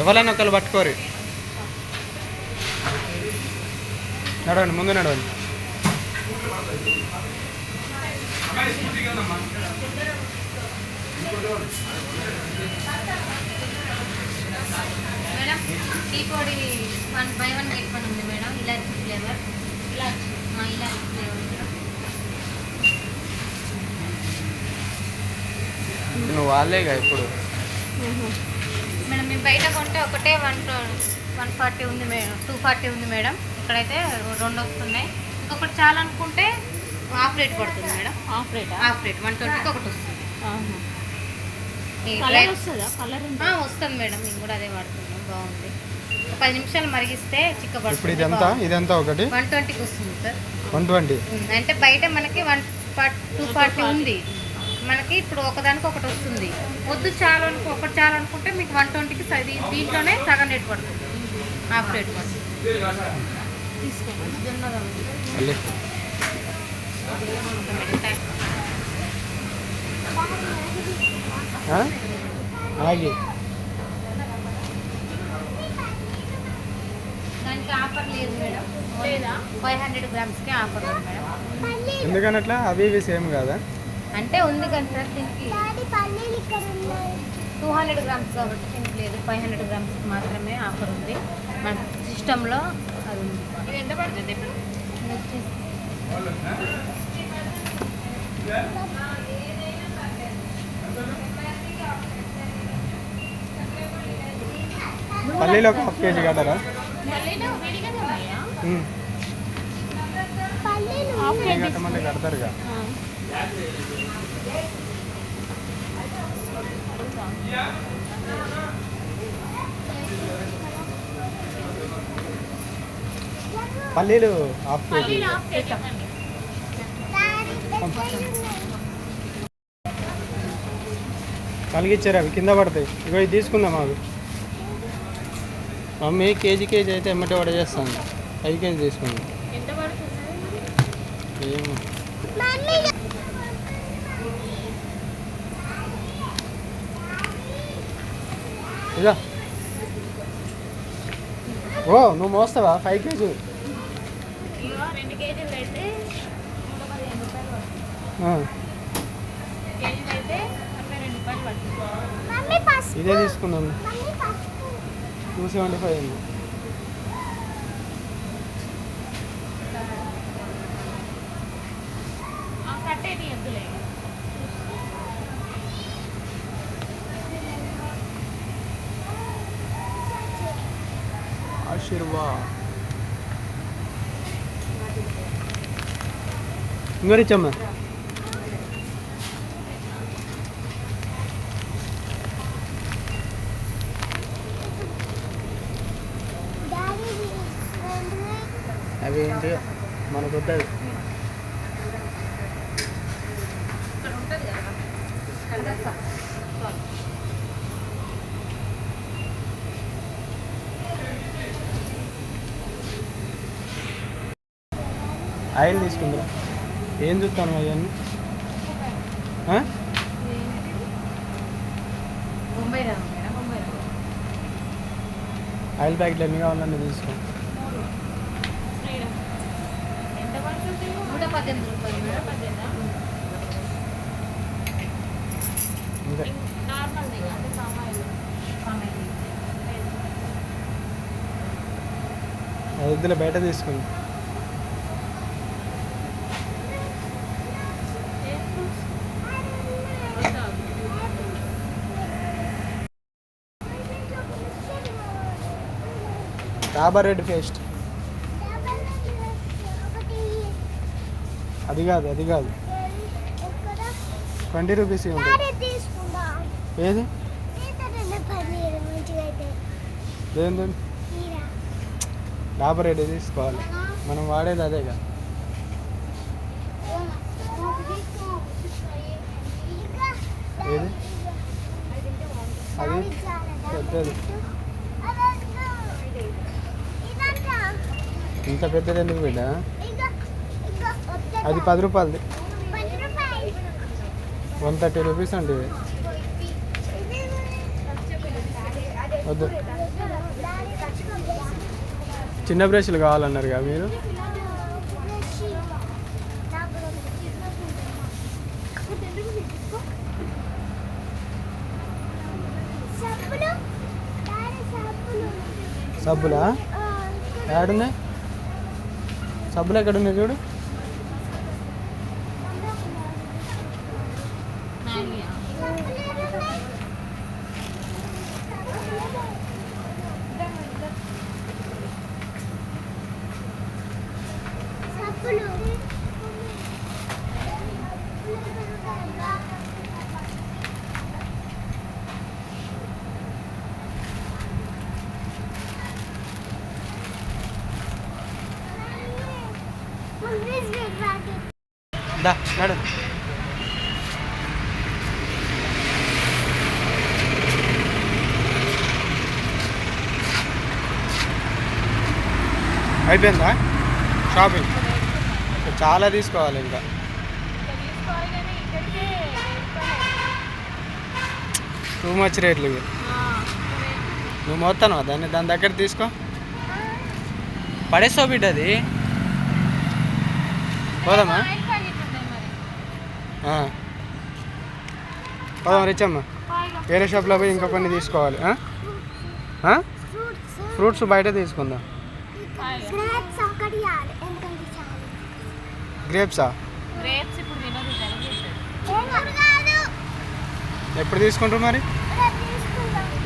ఎవరైనా ఒకళ్ళు పట్టుకోరు. నడవండి ముందు నడవండి. మేడం టీ పొడి one buy one get one ఉంది మేడం ఇలాచి ఫ్లేవర్. ఇలాచి ఆ, ఇలాచి ఫ్లేవర్ నువ్వు వాళ్ళేగా ఇప్పుడు. మేడం మేము బయట కొంటే ఒకటే వన్ వన్ ఫార్టీ ఉంది మేడం టూ ఫార్టీ ఉంది మేడం. ఇక్కడైతే రెండు వస్తున్నాయి. ఇంకొకటి చాలా అనుకుంటే హాఫ్ రేట్ పడుతుంది మేడం. హాఫ్ రేటా? హాఫ్ రేట్ వన్ ట్వంటీకి ఒకటి వస్తుంది. వస్తుందా? కలర్ ఆ, వస్తుంది మేడం. మేము కూడా అదే వాడుతున్నాం. బాగుంది. ఒక పది నిమిషాలు మరిగిస్తే ఇప్పుడు ఇదంతా? ఇదంతా ఒకటి? వన్ ట్వంటీకి వస్తుంది సార్. One twenty. అంటే బయట మనకి వన్ టూ ఫార్టీ ఉంది. మనకి ఇప్పుడు ఒకదానికి ఒకటి వస్తుంది. వద్దు చాలు అనుకో ఒకటి చాలు అనుకుంటే మీకు వన్ ట్వంటీకి దీంట్లోనే సగం రేట్ పడుతుంది. హాఫ్ రేట్ పడుతుంది. తీసుకోండి దానికి ఆఫర్ లేదు మేడం. లేదా? ఫైవ్ హండ్రెడ్ గ్రామ్స్కి ఆఫర్ ఉంది మేడం. ఎందుకని అట్లా? అవి ఇవి సేమ్ కాదా? అంటే ఉంది కానీ సార్ దీనికి. టూ హండ్రెడ్ గ్రామ్స్ కాబట్టి దీనికి లేదు ఫైవ్ హండ్రెడ్ గ్రామ్స్ మాత్రమే ఆఫర్ ఉంది. మన సిస్టంలో అది ఉంది. ఇది ఎంత పడుతుంది ఇప్పుడు? పల్లీలో ఒక హాఫ్ కేజీ కట్టారా? పల్లీలు. Half KG. కట్టమంటే కడతారుగా పల్లీలు ఇవ్వండి. కలిగిచ్చారు అవి కింద పడతాయి. ఇగో ఇది తీసుకుందాం అవి మమ్మీ కేజీ కేజీ అయితే ఎమ్మటి వడ చేస్తాను. ఐదు కేజీ తీసుకుందాం. ఏమో. ఇదా ఓ నువ్వు మోస్తావా ఫైవ్ కేజీ ఇదే తీసుకున్నాం టూ సెవెంటీ ఫైవ్ అండి కట్టేది ఎందులేదు ఆ, కేజీలు అయితే అరవై రెండు రూపాయలు పడుతుంది ఇదే తీసుకుందాం టూ సెవెంటీ ఫైవ్ ఉంది ఆ కట్టేటి ఆశీర్వాద్ ఇంకోరిచ్చమ్మా అవి ఏంటి మనకు వద్దు ఇక్కడ ఉంటుంది కదా కండక్టర్ ఆయిల్ తీసుకుందా ఏం చూస్తాను అవన్నీ రవ్వ ఆయిల్ ప్యాకెట్లు ఎన్ని కావాలన్నీ తీసుకో. అంతే అది వద్దులే బయట తీసుకుంది. Dabur red paste. అది కాదు అది కాదు. ట్వంటీ రూపీస్ ఉంటుంది ఏది? ఏంటి డాబర్ రెడ్ తీసుకోవాలి. మనం వాడేది అదేగా ఏది? అది? పెద్దది. ఇంత పెద్దది ఎందుకు బిడ్డ అది పది రూపాయలది. వన్ థర్టీ రూపీస్ ఇది. వద్దు. చిన్న బ్రష్లు కావాలన్నారుగా మీరు? సబ్బులు. డాడీ సబ్బులు ఎక్కడ ఉన్నాయి చూడు? దా నడు. అయిపోయిందా? షాపింగ్ చాలా తీసుకోవాలి ఇంకా. టూ మచ్ రేట్లు ఇవి. నువ్వు మొత్తాను దాన్ని దాని దగ్గర తీసుకో. పడేస్తావు బిడ్డ అది? పోదామా. పోదాం రిచమ్మా వేరే షాప్లో పోయి ఇంకా కొన్ని తీసుకోవాలి? ఫ్రూట్స్ బయట తీసుకుందాం. గ్రేప్స్ ఎప్పుడు తీసుకుంటారు మరి?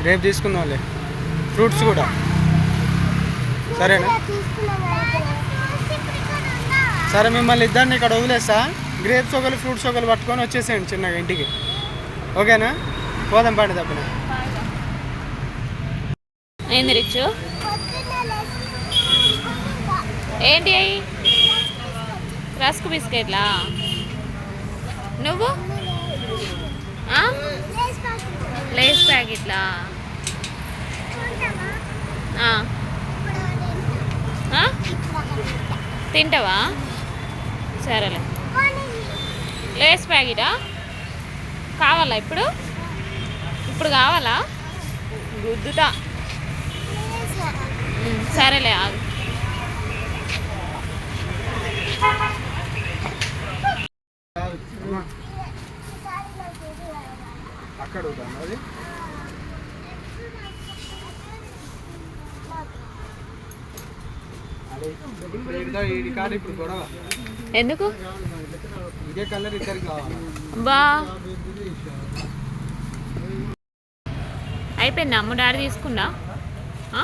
రేపు తీసుకుందాంలే. ఫ్రూట్స్ కూడా. సరేనా రేపు తీసుకుందాం ఫ్రూట్స్ ఇప్పుడు ఇక్కడ ఉందా సరే మిమ్మల్ని ఇద్దరిని ఇక్కడ వదిలేస్తా. గ్రేప్స్ ఒకరు ఫ్రూట్స్ ఒకరు పట్టుకొని వచ్చేసేయండి చిన్నగా ఇంటికి. ఓకేనా? పోదాం పండి తప్పన. ఏంది రిచ్? ఏంటి? అయ్యి రస్క్ బిస్కెట్లా? నువ్వు? లేస్ ప్యాకెట్లా? తింటావా? సరేలే. లేస్ ప్యాకెటా? కావాలా ఇప్పుడు? ఇప్పుడు కావాలా? గుద్దుతా. సరేలే ఆగు. అక్కడ అది ఇప్పుడు గొడవ. ఎందుకు? బా. అయిపోయిందా? అమ్మ డాడీ తీసుకుందా ఆ?